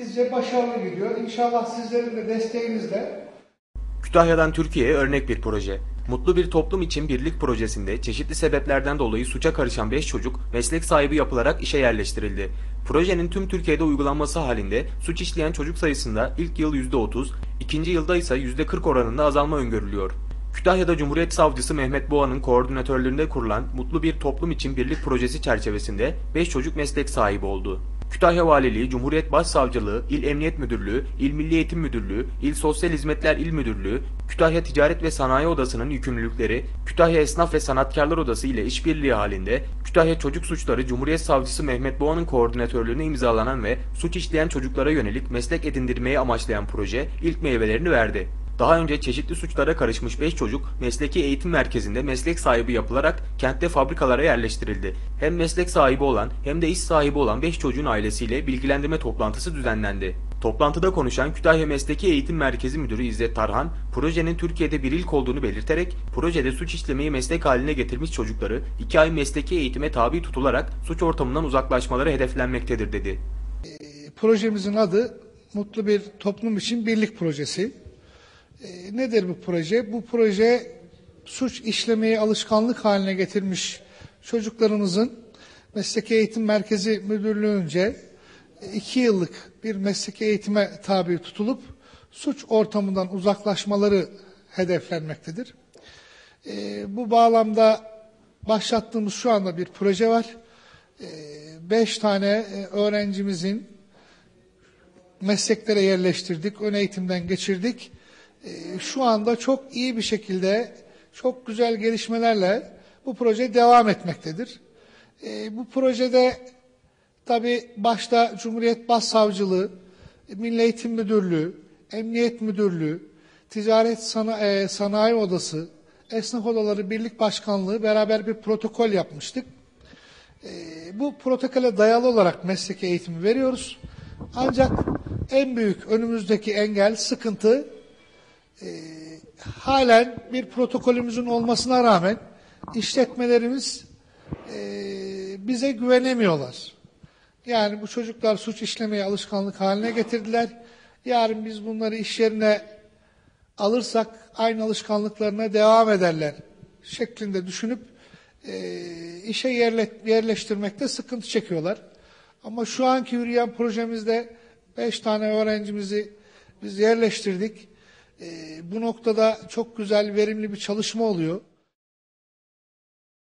bizce başarılı gidiyor. İnşallah sizlerin de desteğinizle Kütahya'dan Türkiye'ye örnek bir proje. Mutlu bir toplum için birlik projesinde çeşitli sebeplerden dolayı suça karışan 5 çocuk meslek sahibi yapılarak işe yerleştirildi. Projenin tüm Türkiye'de uygulanması halinde suç işleyen çocuk sayısında ilk yıl %30, ikinci yılda ise %40 oranında azalma öngörülüyor. Kütahya'da Cumhuriyet Savcısı Mehmet Boğa'nın koordinatörlüğünde kurulan Mutlu Bir Toplum için Birlik projesi çerçevesinde 5 çocuk meslek sahibi oldu. Kütahya Valiliği, Cumhuriyet Başsavcılığı, İl Emniyet Müdürlüğü, İl Milli Eğitim Müdürlüğü, İl Sosyal Hizmetler İl Müdürlüğü, Kütahya Ticaret ve Sanayi Odası'nın yükümlülükleri, Kütahya Esnaf ve Sanatkarlar Odası ile işbirliği halinde Kütahya Çocuk Suçları Cumhuriyet Savcısı Mehmet Boğa'nın koordinatörlüğüne imzalanan ve suç işleyen çocuklara yönelik meslek edindirmeyi amaçlayan proje ilk meyvelerini verdi. Daha önce çeşitli suçlara karışmış 5 çocuk mesleki eğitim merkezinde meslek sahibi yapılarak kentte fabrikalara yerleştirildi. Hem meslek sahibi olan hem de iş sahibi olan 5 çocuğun ailesiyle bilgilendirme toplantısı düzenlendi. Toplantıda konuşan Kütahya Mesleki Eğitim Merkezi Müdürü İzzet Tarhan, projenin Türkiye'de bir ilk olduğunu belirterek, projede suç işlemeyi meslek haline getirmiş çocukları 2 ay mesleki eğitime tabi tutularak suç ortamından uzaklaşmaları hedeflenmektedir dedi. projemizin adı Mutlu Bir Toplum için Birlik Projesi. E, nedir bu proje? Bu proje suç işlemeyi alışkanlık haline getirmiş çocuklarımızın Mesleki Eğitim Merkezi Müdürlüğü'nce e, iki yıllık bir mesleki eğitime tabi tutulup suç ortamından uzaklaşmaları hedeflenmektedir. E, bu bağlamda başlattığımız şu anda bir proje var. E, beş tane e, öğrencimizin mesleklere yerleştirdik, ön eğitimden geçirdik. Ee, Şu anda çok iyi bir şekilde, çok güzel gelişmelerle bu proje devam etmektedir. Ee, Bu projede tabi başta Cumhuriyet Başsavcılığı, Milli Eğitim Müdürlüğü, Emniyet Müdürlüğü, Ticaret e, Sanayi Odası, Esnaf Odaları Birlik Başkanlığı beraber bir protokol yapmıştık. Ee, bu protokole dayalı olarak mesleki eğitimi veriyoruz. Ancak en büyük önümüzdeki engel, sıkıntı e, halen bir protokolümüzün olmasına rağmen işletmelerimiz e, bize güvenemiyorlar. Yani bu çocuklar suç işlemeyi alışkanlık haline getirdiler. Yarın biz bunları iş yerine alırsak aynı alışkanlıklarına devam ederler şeklinde düşünüp e, işe yerle, yerleştirmekte sıkıntı çekiyorlar. Ama şu anki yürüyen projemizde beş tane öğrencimizi biz yerleştirdik. E, bu noktada çok güzel, verimli bir çalışma oluyor.